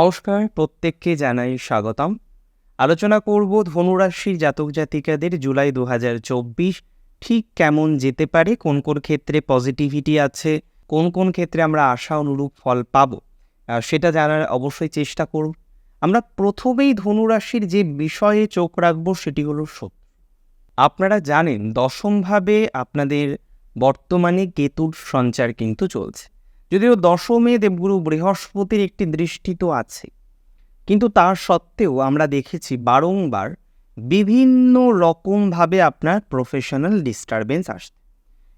নমস্কার, প্রত্যেককে জানাই স্বাগতম। আলোচনা করব ধনুরাশির জাতক জাতিকাদের জুলাই দু ঠিক কেমন যেতে পারে, কোন কোন ক্ষেত্রে পজিটিভিটি আছে, কোন কোন ক্ষেত্রে আমরা আশা অনুরূপ ফল পাব সেটা জানার অবশ্যই চেষ্টা করব। আমরা প্রথমেই ধনুরাশির যে বিষয়ে চোখ রাখব সেটি হলো সত্য। আপনারা জানেন দশমভাবে আপনাদের বর্তমানে কেতুর সঞ্চার কিন্তু চলছে। যদিও দশমে দেবগুরু বৃহস্পতির একটি দৃষ্টি তো আছে। কিন্তু তার সত্ত্বেও আমরা দেখেছি বারংবার বিভিন্ন রকমভাবে আপনার প্রফেশনাল ডিস্টারবেন্স আসছে।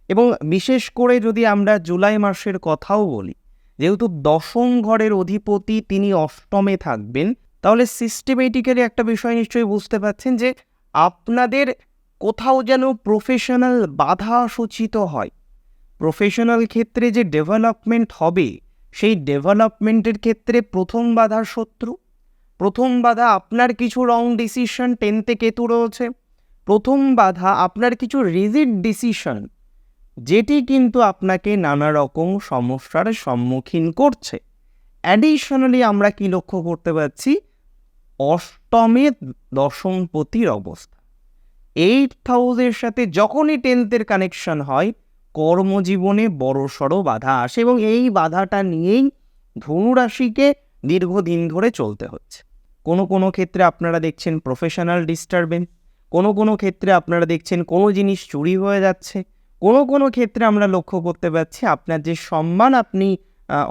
এবং বিশেষ করে যদি আমরা জুলাই মাসের কথাও বলি, যেহেতু দশম ঘরের অধিপতি তিনি অষ্টমে থাকবেন, তাহলে সিস্টেমেটিক্যালি একটা বিষয় নিশ্চয়ই বুঝতে পারছেন যে আপনাদের কোথাও যেন প্রফেশনাল বাধা সূচিত হয়। প্রফেশনাল ক্ষেত্রে যে ডেভেলপমেন্ট হবে, সেই ডেভেলপমেন্টের ক্ষেত্রে প্রথম বাধার শত্রু। প্রথম বাধা আপনার কিছু রং ডিসিশন টেনতে কেতু রয়েছে। প্রথম বাধা আপনার কিছু রিজিড ডিসিশন যেটি কিন্তু আপনাকে নানা রকম সমস্যার সম্মুখীন করছে। অ্যাডিশনালি আমরা কি লক্ষ্য করতে পারছি? অষ্টমে দশমপতির অবস্থা। এইট হাউসের সাথে যখনই টেন্থের কানেকশন হয় কর্মজীবনে বড়সড় বাধা আসে এবং এই বাধাটা নিয়েই ধনুরাশিকে দীর্ঘদিন ধরে চলতে হচ্ছে। কোনো কোনো ক্ষেত্রে আপনারা দেখছেন প্রফেশনাল ডিস্টারবেন্স কোনো কোনো ক্ষেত্রে আপনারা দেখছেন কোনো জিনিস চুরি হয়ে যাচ্ছে, কোনো কোনো ক্ষেত্রে আমরা লক্ষ্য করতে পারছি আপনার যে সম্মান আপনি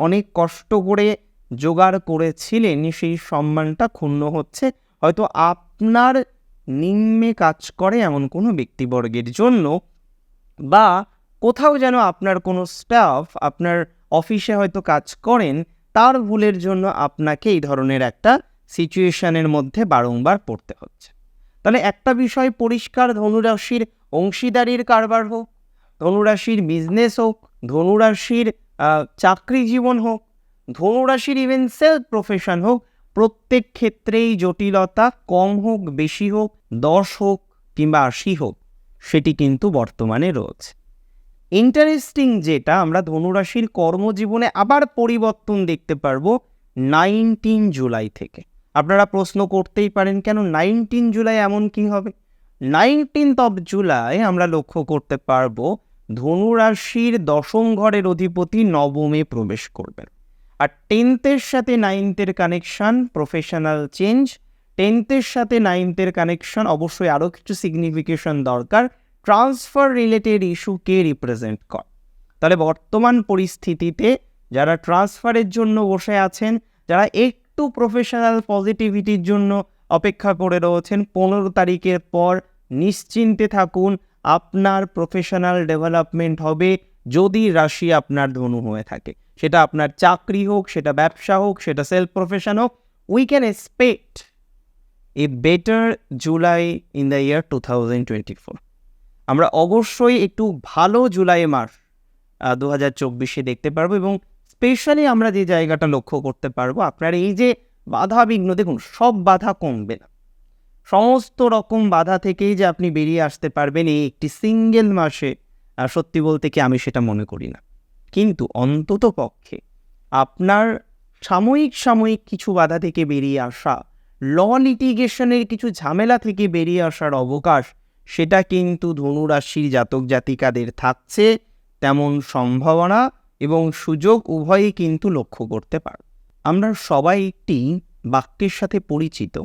অনেক কষ্ট করে জোগাড় করেছিলেন সেই সম্মানটা ক্ষুণ্ণ হচ্ছে। হয়তো আপনার নিম্নে কাজ করে এমন কোনো ব্যক্তিবর্গের জন্য বা কোথাও যেন আপনার কোনো স্টাফ আপনার অফিসে হয়তো কাজ করেন, তার ভুলের জন্য আপনাকে এই ধরনের একটা সিচুয়েশনের মধ্যে বারংবার পড়তে হচ্ছে। তাহলে একটা বিষয় পরিষ্কার, ধনুরাশির অংশীদারির কারবার হোক, ধনুরাশির বিজনেস হোক, ধনুরাশির চাকরি জীবন হোক, ধনুরাশির ইভেন সেলফ প্রফেশন হোক, প্রত্যেক ক্ষেত্রেই জটিলতা কম হোক, বেশি হোক, দশ হোক কিংবা আশি হোক, সেটি কিন্তু বর্তমানে রয়েছে। ইন্টারেস্টিং যেটা আমরা ধনুরাশির কর্মজীবনে আবার পরিবর্তন দেখতে পারব নাইনটিন জুলাই থেকে। আপনারা প্রশ্ন করতেই পারেন, কেন নাইনটিন জুলাই এমন কি হবে? নাইনটিন্থ অফ জুলাই আমরা লক্ষ্য করতে পারব ধনুরাশির দশম ঘরের অধিপতি নবমে প্রবেশ করবেন। আর টেন্থের সাথে নাইনথের কানেকশন প্রফেশনাল চেঞ্জ টেন্থের সাথে নাইনথের কানেকশন অবশ্যই আরও কিছু সিগনিফিকেশন দরকার। ট্রান্সফার রিলেটেড ইস্যুকে রিপ্রেজেন্ট কর? তাহলে বর্তমান পরিস্থিতিতে যারা ট্রান্সফারের জন্য বসে আছেন, যারা একটু প্রফেশনাল পজিটিভিটির জন্য অপেক্ষা করে রয়েছেন, পনেরো তারিখের পর নিশ্চিন্তে থাকুন, আপনার প্রফেশনাল ডেভেলপমেন্ট হবে যদি রাশি আপনার ধনু হয়ে থাকে। সেটা আপনার চাকরি হোক, সেটা ব্যবসা হোক, সেটা সেলফ প্রফেশন হোক we can expect a better July in the year two thousand twenty four আমরা অবশ্যই একটু ভালো জুলাই মাস দু হাজার চব্বিশে দেখতে পারব এবং স্পেশালি আমরা যে জায়গাটা লক্ষ্য করতে পারব, আপনার এই যে বাধা বিঘ্ন, দেখুন, সব বাধা কমবে না। সমস্ত রকম বাধা থেকেই যে আপনি বেরিয়ে আসতে পারবেন এই একটি সিঙ্গেল মাসে সত্যি বলতে কি আমি সেটা মনে করি না। কিন্তু অন্তত পক্ষে আপনার সাময়িক সাময়িক কিছু বাধা থেকে বেরিয়ে আসা ল লিটিগেশনের কিছু ঝামেলা থেকে বেরিয়ে আসার অবকাশ সেটা কিন্তু ধনুরাশির জাতক জাতিকাদের থাকছে তেমন সম্ভাবনা এবং সুযোগ উভয়ই কিন্তু লক্ষ্য করতে পারো। আমরা সবাই একটি বাক্যের সাথে পরিচিত,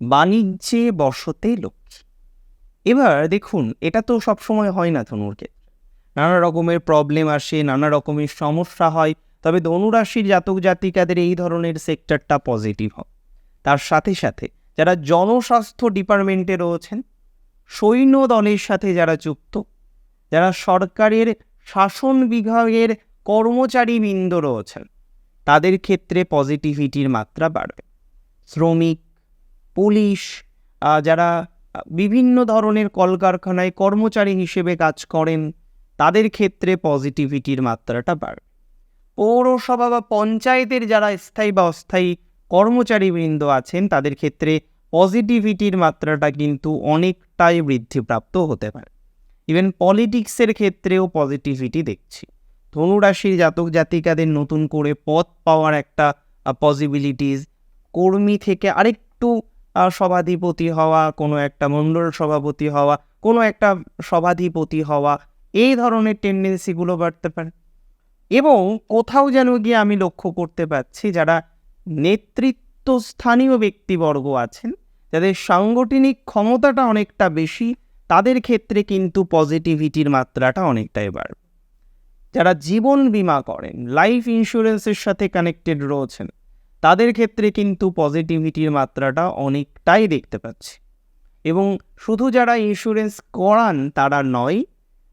বাণিজ্যে বসতে লক্ষ্মী। এবার দেখুন, এটা তো সবসময় হয় না ধনুর ক্ষেত্রে। নানা রকমের প্রবলেম আসে, নানা রকমের সমস্যা হয়, তবে ধনুরাশির জাতক জাতিকাদের এই ধরনের সেক্টরটা পজিটিভ হয়। তার সাথে সাথে যারা জনস্বাস্থ্য ডিপার্টমেন্টে রয়েছেন সৈন্য দলের সাথে যারা যুক্ত, যারা সরকারের শাসন বিভাগের কর্মচারীবৃন্দ রয়েছেন, তাদের ক্ষেত্রে পজিটিভিটির মাত্রা বাড়বে। শ্রমিক, পুলিশ যারা বিভিন্ন ধরনের কলকারখানায় কর্মচারী হিসেবে কাজ করেন, তাদের ক্ষেত্রে পজিটিভিটির মাত্রাটা বাড়বে। পৌরসভা বা পঞ্চায়েতের যারা স্থায়ী বা অস্থায়ী কর্মচারীবৃন্দ আছেন, তাদের ক্ষেত্রে পজিটিভিটির মাত্রাটা কিন্তু অনেকটাই বৃদ্ধিপ্রাপ্ত হতে পারে। ইভেন পলিটিক্সের ক্ষেত্রেও পজিটিভিটি দেখছি। ধনুরাশির জাতক জাতিকাদের নতুন করে পদ পাওয়ার একটা পসিবিলিটিস কর্মী থেকে আরেকটু সভাধিপতি হওয়া, কোনো একটা মণ্ডল সভাপতি হওয়া, কোনো একটা সভাধিপতি হওয়া, এই ধরনের টেন্ডেন্সিগুলো বাড়তে পারে। এবং কোথাও যেন গিয়ে আমি লক্ষ্য করতে পারছি যারা নেতৃত্বস্থানীয় ব্যক্তিবর্গ আছেন যাদের সাংগঠনিক ক্ষমতাটা অনেকটা বেশি, তাদের ক্ষেত্রে কিন্তু পজিটিভিটির মাত্রাটা অনেকটাই বাড়বে যারা জীবন বীমা করেন লাইফ ইন্স্যুরেন্সের সাথে কানেক্টেড রয়েছেন, তাদের ক্ষেত্রে কিন্তু পজিটিভিটির মাত্রাটা অনেকটাই দেখতে পাচ্ছি। এবং শুধু যারা ইন্স্যুরেন্স করান তারা নয়,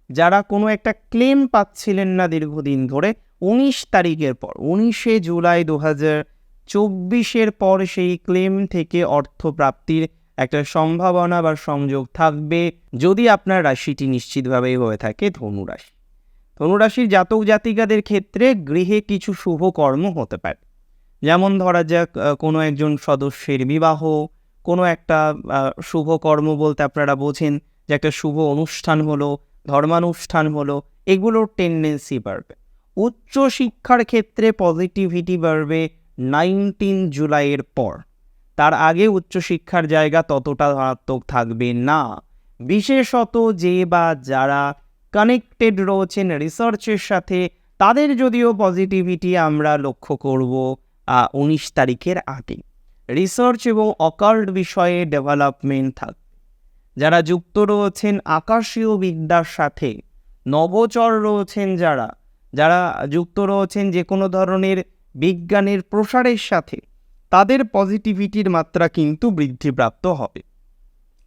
যারা কোনো একটা ক্লেম পাচ্ছিলেন না দীর্ঘদিন ধরে, উনিশ তারিখের পর, উনিশে জুলাই দু হাজার চব্বিশের পর সেই ক্লেম থেকে অর্থ প্রাপ্তির একটা সম্ভাবনা বা সংযোগ থাকবে যদি আপনার রাশিটি নিশ্চিতভাবেই হয়ে থাকে ধনুরাশি ধনুরাশির জাতক জাতিকাদের ক্ষেত্রে গৃহে কিছু শুভ কর্ম হতে পারে। যেমন ধরা যাক কোনো একজন সদস্যের বিবাহ, কোনো একটা শুভ কর্ম বলতে আপনারা বোঝেন যে একটা শুভ অনুষ্ঠান হলো, ধর্মানুষ্ঠান হলো, এগুলোর টেন্ডেন্সি বাড়বে। উচ্চ শিক্ষার ক্ষেত্রে পজিটিভিটি বাড়বে নাইনটিন জুলাইয়ের পর। তার আগে উচ্চশিক্ষার জায়গা ততটা ধনাত্মক থাকবে না। বিশেষত যে বা যারা কানেক্টেড রয়েছেন রিসার্চের সাথে, তাদের যদিও পজিটিভিটি আমরা লক্ষ্য করব উনিশ তারিখের আগে। রিসার্চ এবং অকাল্ট বিষয়ে ডেভেলপমেন্ট থাকবে যারা যুক্ত রয়েছেন আকাশীয় বিদ্যার সাথে, নবচর রয়েছেন যারা যারা যুক্ত রয়েছেন যে কোনো ধরনের বিজ্ঞানের প্রসারের সাথে তাদের পজিটিভিটির মাত্রা কিন্তু বৃদ্ধিপ্রাপ্ত হবে।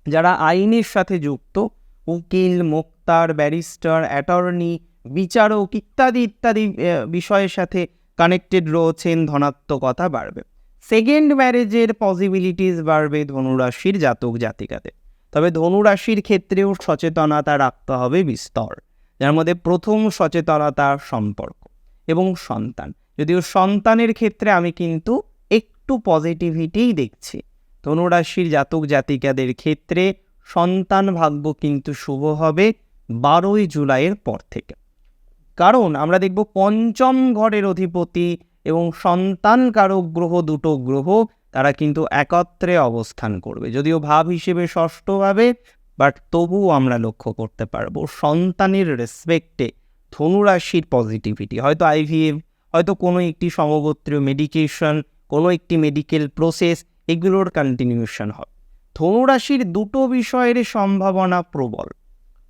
যারা আইনের সাথে যুক্ত, উকিল, মোক্তার, ব্যারিস্টার, অ্যাটর্নি, বিচারক ইত্যাদি ইত্যাদি বিষয়ের সাথে কানেক্টেড রয়েছেন, ধনাত্মকতা বাড়বে। সেকেন্ড ম্যারেজের পসিবিলিটিস বাড়বে ধনুরাশির জাতক জাতিকাদের। তবে ধনুরাশির ক্ষেত্রেও সচেতনতা রাখতে হবে বিস্তর, যার মধ্যে প্রথম সচেতনতা সম্পর্ক এবং সন্তান। যদিও সন্তানের ক্ষেত্রে আমি কিন্তু একটু পজিটিভিটিই দেখছি। ধনুরাশির জাতক জাতিকাদের ক্ষেত্রে সন্তান ভাগ্য কিন্তু শুভ হবে বারোই জুলাইয়ের পর থেকে। কারণ আমরা দেখব পঞ্চম ঘরের অধিপতি এবং সন্তান কারক গ্রহ দুটো গ্রহ, তারা কিন্তু একত্রে অবস্থান করবে। যদিও ভাব হিসেবে ষষ্ঠভাবে বাট তবুও আমরা লক্ষ্য করতে পারব সন্তানের রেসপেক্টে ধনুরাশির পজিটিভিটি হয়তো আইভিএফ হয়তো কোনো একটি সমগোত্রীয় মেডিকেশন কোনো একটি মেডিকেল প্রসেস এগুলোর কন্টিনিউশন হবে। ধনুরাশির দুটো বিষয়ের সম্ভাবনা প্রবল।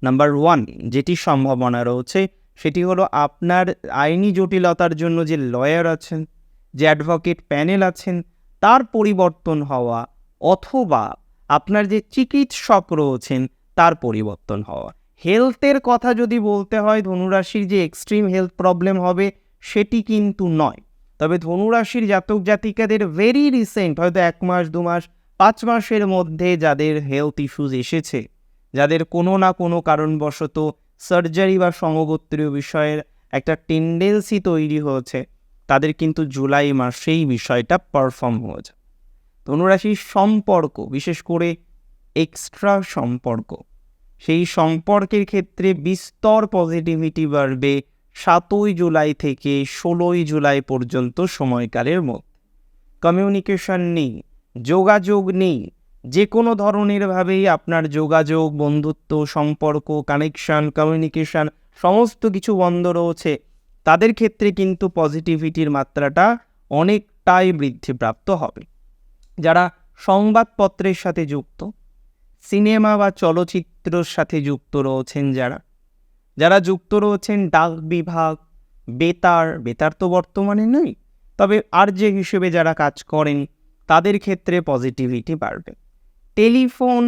নাম্বার ওয়ান যেটি সম্ভাবনা রয়েছে, সেটি হলো আপনার আইনি জটিলতার জন্য যে লয়ার আছেন, যে অ্যাডভোকেট প্যানেল আছেন, তার পরিবর্তন হওয়া অথবা আপনার যে চিকিৎসক রয়েছেন, তার পরিবর্তন হওয়া। হেলথের কথা যদি বলতে হয়, ধনুরাশির যে এক্সট্রিম হেলথ প্রবলেম হবে সেটি কিন্তু নয়। তবে ধনুরাশির জাতক জাতিকাদের ভেরি রিসেন্ট হয়তো এক মাস, দু মাস, পাঁচ মাসের মধ্যে যাদের হেলথ ইস্যুজ এসেছে, যাদের কোনো না কোনো কারণবশত সার্জারি বা সমগোত্রীয় বিষয়ের একটা টেন্ডেন্সি তৈরি হয়েছে, তাদের কিন্তু জুলাই মাসেই বিষয়টা পারফর্ম হয়েছে। ধনুরাশির সম্পর্ক, বিশেষ করে এক্সট্রা সম্পর্ক, সেই সম্পর্কের ক্ষেত্রে বিস্তর পজিটিভিটি বাড়বে সাতই জুলাই থেকে ষোলোই জুলাই পর্যন্ত সময়কালের মধ্যে। কমিউনিকেশন নেই, যোগাযোগ নেই, যে কোনো ধরনের ভাবেই আপনার যোগাযোগ, বন্ধুত্ব, সম্পর্ক কানেকশন কমিউনিকেশন সমস্ত কিছু বন্ধ রয়েছে। তাদের ক্ষেত্রে কিন্তু পজিটিভিটির মাত্রাটা অনেকটাই বৃদ্ধিপ্রাপ্ত হবে। যারা সংবাদপত্রের সাথে যুক্ত, সিনেমা বা চলচ্চিত্রর সাথে যুক্ত রয়েছেন যারা যারা যুক্ত রয়েছেন ডাক বিভাগ, বেতার বেতার তো বর্তমানে নেই, তবে আর যে হিসেবে যারা কাজ করেন, তাদের ক্ষেত্রে পজিটিভিটি বাড়বে। টেলিফোন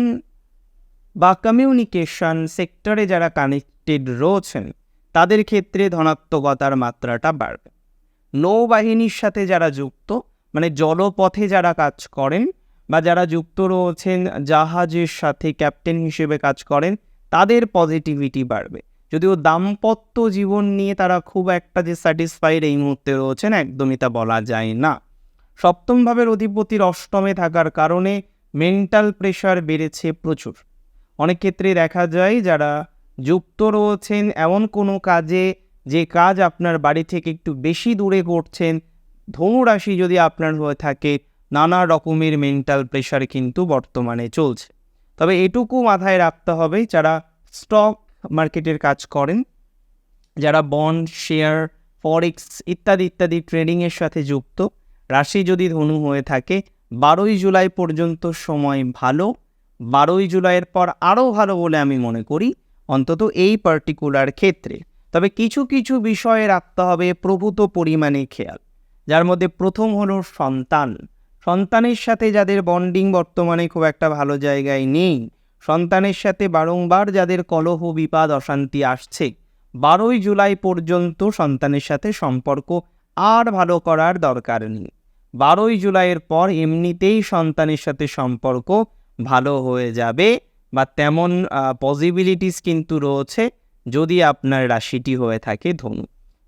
বা কমিউনিকেশন সেক্টরে যারা কানেক্টেড রয়েছেন, তাদের ক্ষেত্রে ধনাত্মকতার মাত্রাটা বাড়বে। নৌবাহিনীর সাথে যারা যুক্ত মানে জলপথে যারা কাজ করেন বা যারা যুক্ত রয়েছেন, জাহাজের সাথে ক্যাপ্টেন হিসেবে কাজ করেন, তাদের পজিটিভিটি বাড়বে। যদিও দাম্পত্য জীবন নিয়ে তারা খুব একটা যে স্যাটিসফাইড এই মুহূর্তে রয়েছেন, একদমই তা বলা যায় না। সপ্তম ভাবের অধিপতির অষ্টমে থাকার কারণে মেন্টাল প্রেশার বেড়েছে প্রচুর। অনেক ক্ষেত্রে দেখা যায় যারা যুক্ত রয়েছেন, এমন কোনো কাজে যে কাজ আপনার বাড়ি থেকে একটু বেশি দূরে করছেন, ধনুরাশি যদি আপনার হয়ে থাকে, নানা রকমের মেন্টাল প্রেশার কিন্তু বর্তমানে চলছে। তবে এটুকু মাথায় রাখতে হবে, যারা স্টক মার্কেটের কাজ করেন। যারা বন্ড, শেয়ার, ফরেক্স ইত্যাদি ইত্যাদি ট্রেডিংয়ের সাথে যুক্ত। রাশি যদি ধনু হয়ে থাকে, বারোই জুলাই পর্যন্ত সময় ভালো। বারোই জুলাইয়ের পর আরও ভালো বলে আমি মনে করি, অন্তত এই পার্টিকুলার ক্ষেত্রে। তবে কিছু কিছু বিষয়ে রাখতে হবে প্রভূত পরিমাণে খেয়াল। যার মধ্যে প্রথম হলো সন্তান। সন্তানের সাথে যাদের বন্ডিং বর্তমানে খুব একটা ভালো জায়গায় নেই সন্তানের সাথে বারংবার যাদের কলহ বিপাদ অশান্তি আসছে, বারোই জুলাই পর্যন্ত সন্তানের সাথে সম্পর্ক আর ভালো করার দরকার নেই। বারোই জুলাইয়ের পর এমনিতেই সন্তানের সাথে সম্পর্ক ভালো হয়ে যাবে বা তেমন পসিবিলিটিস কিন্তু রয়েছে যদি আপনার রাশিটি হয়ে থাকে ধনু।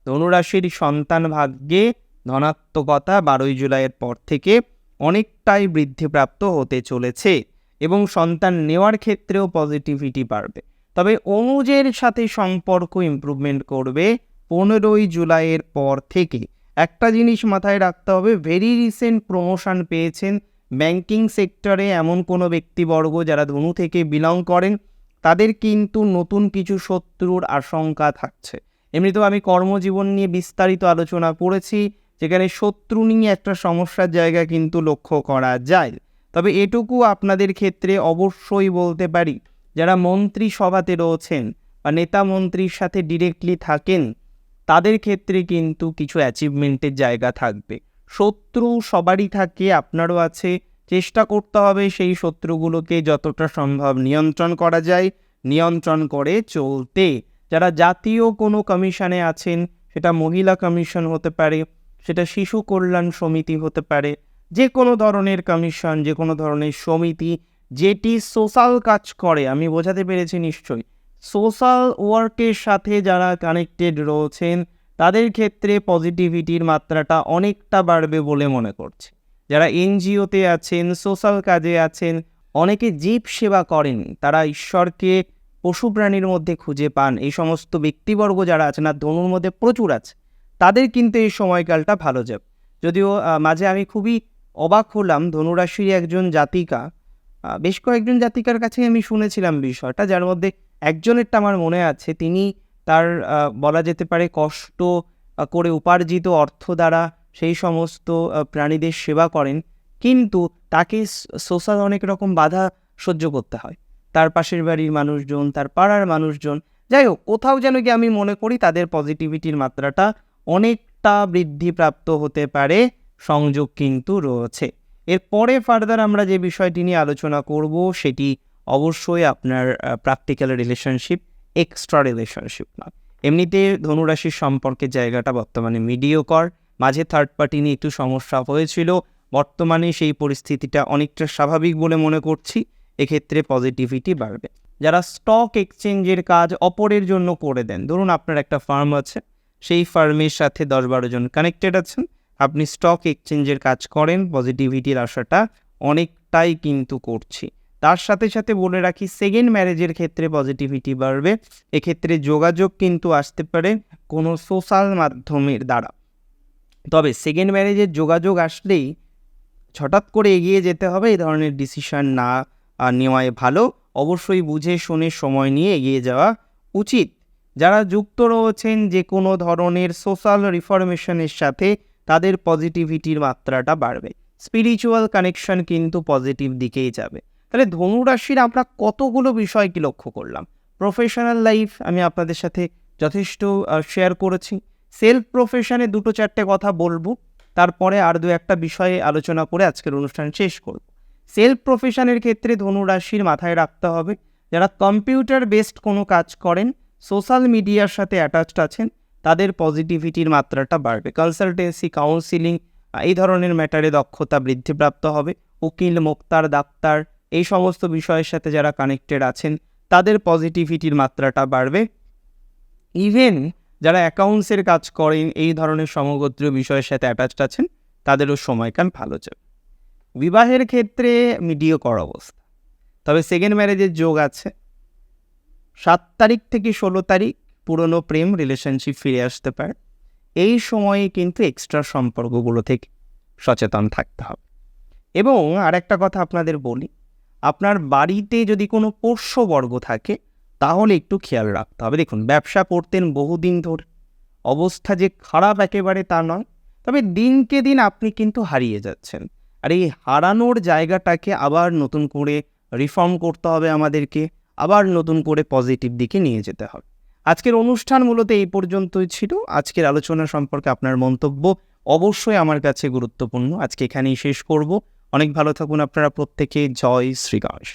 ধনু রাশির সন্তান ভাগ্যে ধনাত্মকতা বারোই জুলাইয়ের পর থেকে অনেকটাই বৃদ্ধিপ্রাপ্ত হতে চলেছে। এবং সন্তান নেওয়ার ক্ষেত্রেও পজিটিভিটি বাড়বে। তবে অনুজের সাথে সম্পর্ক ইমপ্রুভমেন্ট করবে পনেরোই জুলাইয়ের পর থেকে। একটা জিনিস মাথায় রাখতে হবে ভেরি রিসেন্ট প্রমোশন পেয়েছেন ব্যাংকিং সেক্টরে এমন কোনো ব্যক্তিবর্গ যারা ধনু থেকে বিলং করেন, তাদের কিন্তু নতুন কিছু শত্রুর আশঙ্কা থাকছে। এমনিতেও আমি কর্মজীবন নিয়ে বিস্তারিত আলোচনা করেছি, যেখানে শত্রু নিয়ে একটা সমস্যার জায়গা কিন্তু লক্ষ্য করা যায়। তবে এটুকু আপনাদের ক্ষেত্রে অবশ্যই বলতে পারি, যারা মন্ত্রী সভাতে রয়েছেন বা নেতা মন্ত্রীর সাথে ডিরেক্টলি থাকেন, তাদের ক্ষেত্রে কিন্তু কিছু অ্যাচিভমেন্টের জায়গা থাকবে। শত্রু সবারই থাকে, আপনারও আছে, চেষ্টা করতে হবে সেই শত্রুগুলোকে যতটা সম্ভব নিয়ন্ত্রণ করা যায়, নিয়ন্ত্রণ করে চলতে। যারা জাতীয় কোনো কমিশনে আছেন, সেটা মহিলা কমিশন হতে পারে, সেটা শিশু কল্যাণ সমিতি হতে পারে যে কোনো ধরনের কমিশন যে কোনো ধরনের সমিতি, যেটি সোশ্যাল কাজ করে, আমি বোঝাতে পেরেছি নিশ্চয়ই। সোশ্যাল ওয়ার্কের সাথে যারা কানেক্টেড রয়েছেন, তাদের ক্ষেত্রে পজিটিভিটির মাত্রাটা অনেকটা বাড়বে বলে মনে করছে। যারা এনজিওতে আছেন সোশ্যাল কাজে আছেন, অনেকে জীব সেবা করেন, তারা ঈশ্বরকে পশু প্রাণীর মধ্যে খুঁজে পান। এই সমস্ত ব্যক্তিবর্গ যারা আছেন আর ধনুর মধ্যে প্রচুর আছে, তাদের কিন্তু এই সময়কালটা ভালো যাবে। যদিও মাঝে আমি খুবই অবাক হলাম, ধনুরাশির একজন জাতিকা। বেশ কয়েকজন জাতিকার কাছে আমি শুনেছিলাম বিষয়টা, যার মধ্যে একজনেরটা আমার মনে আছে। তিনি তার বলা যেতে পারে কষ্ট করে উপার্জিত অর্থ দ্বারা সেই সমস্ত প্রাণীদের সেবা করেন। কিন্তু তাকে সোশ্যাল অনেক রকম বাধা সহ্য করতে হয়। তার পাশের বাড়ির মানুষজন, তার পাড়ার মানুষজন, যাই হোক, কোথাও যেন কি আমি মনে করি তাদের পজিটিভিটির মাত্রাটা অনেকটা বৃদ্ধিপ্রাপ্ত হতে পারে। সংযোগ কিন্তু রয়েছে। এরপরে ফার্দার আমরা যে বিষয়টি নিয়ে আলোচনা করব, সেটি অবশ্যই আপনার প্র্যাকটিক্যাল রিলেশনশিপ এক্সট্রা রিলেশনশিপ না। এমনিতে ধনুরাশির সম্পর্কের জায়গাটা বর্তমানে মিডিওকর মাঝে থার্ড পার্টি নিয়ে একটু সমস্যা হয়েছিল। বর্তমানে সেই পরিস্থিতিটা অনেকটা স্বাভাবিক বলে মনে করছি, এক্ষেত্রে পজিটিভিটি বাড়বে। যারা স্টক এক্সচেঞ্জের কাজ অপরের জন্য করে দেন, ধরুন আপনার একটা ফার্ম আছে, সেই ফার্মের সাথে দশ বারো জন কানেক্টেড আছেন আপনি স্টক এক্সচেঞ্জের কাজ করেন পজিটিভিটির আশাটা অনেকটাই কিন্তু করছি। তার সাথে সাথে বলে রাখি সেকেন্ড ম্যারেজের ক্ষেত্রে পজিটিভিটি বাড়বে, এক্ষেত্রে যোগাযোগ কিন্তু আসতে পারে কোনো সোশ্যাল মাধ্যমের দ্বারা। তবে সেকেন্ড ম্যারেজের যোগাযোগ আসলেই হঠাৎ করে এগিয়ে যেতে হবে, এই ধরনের ডিসিশন না নেওয়াই ভালো। অবশ্যই বুঝে শুনে সময় নিয়ে এগিয়ে যাওয়া উচিত। যারা যুক্ত রয়েছেন যে কোনো ধরনের সোশ্যাল রিফরমেশনের সাথে তাদের পজিটিভিটির মাত্রাটা বাড়বে। স্পিরিচুয়াল কানেকশন কিন্তু পজিটিভ দিকেই যাবে। তাহলে ধনুরাশির আমরা কতগুলো বিষয় কি লক্ষ্য করলাম? প্রফেশনাল লাইফ আমি আপনাদের সাথে যথেষ্ট শেয়ার করেছি। সেলফ প্রফেশনে দুটো চারটে কথা বলব। তারপরে আর দু একটা বিষয়ে আলোচনা করে আজকের অনুষ্ঠান শেষ করব। সেলফ প্রফেশনের ক্ষেত্রে ধনুরাশির মাথায় রাখতে হবে, যারা কম্পিউটার বেসড কোনো কাজ করেন সোশ্যাল মিডিয়ার সাথে অ্যাটাচড আছেন তাদের পজিটিভিটির মাত্রাটা বাড়বে। কনসালটেন্সি কাউন্সিলিং এই ধরনের ম্যাটারে দক্ষতা বৃদ্ধিপ্রাপ্ত হবে। উকিল, মোক্তার, ডাক্তার, এই সমস্ত বিষয়ের সাথে যারা কানেক্টেড আছেন, তাদের পজিটিভিটির মাত্রাটা বাড়বে। ইভেন যারা অ্যাকাউন্টসের কাজ করেন, এই ধরনের সমগোত্রীয় বিষয়ের সাথে অ্যাটাচড আছেন, তাদেরও সময়কাল ভালো যাবে। বিবাহের ক্ষেত্রে মিডিও কর অবস্থা। তবে সেকেন্ড ম্যারেজের যোগ আছে। সাত তারিখ থেকে ষোলো তারিখ পুরনো প্রেম রিলেশনশিপ ফিরে আসতে পারে। এই সময়ে কিন্তু এক্সট্রা সম্পর্কগুলো থেকে সচেতন থাকতে হবে। এবং আরেকটা কথা আপনাদের বলি, আপনার বাড়িতে যদি কোনো পোষ্যবর্গ থাকে, তাহলে একটু খেয়াল রাখতে হবে। দেখুন, ব্যবসা করতেন বহুদিন ধরে, অবস্থা যে খারাপ একেবারে তা নয়, তবে দিনকে দিন আপনি কিন্তু হারিয়ে যাচ্ছেন। আর এই হারানোর জায়গাটাকে আবার নতুন করে রিফর্ম করতে হবে আমাদেরকে, আবার নতুন করে পজিটিভ দিকে নিয়ে যেতে হবে। আজকের অনুষ্ঠান মূলত এই পর্যন্তই ছিল। আজকের আলোচনা সম্পর্কে আপনার মন্তব্য অবশ্যই আমার কাছে গুরুত্বপূর্ণ। আজকে এখানেই শেষ করব। অনেক ভালো থাকুন আপনারা প্রত্যেকে। জয় শ্রী গণেশ।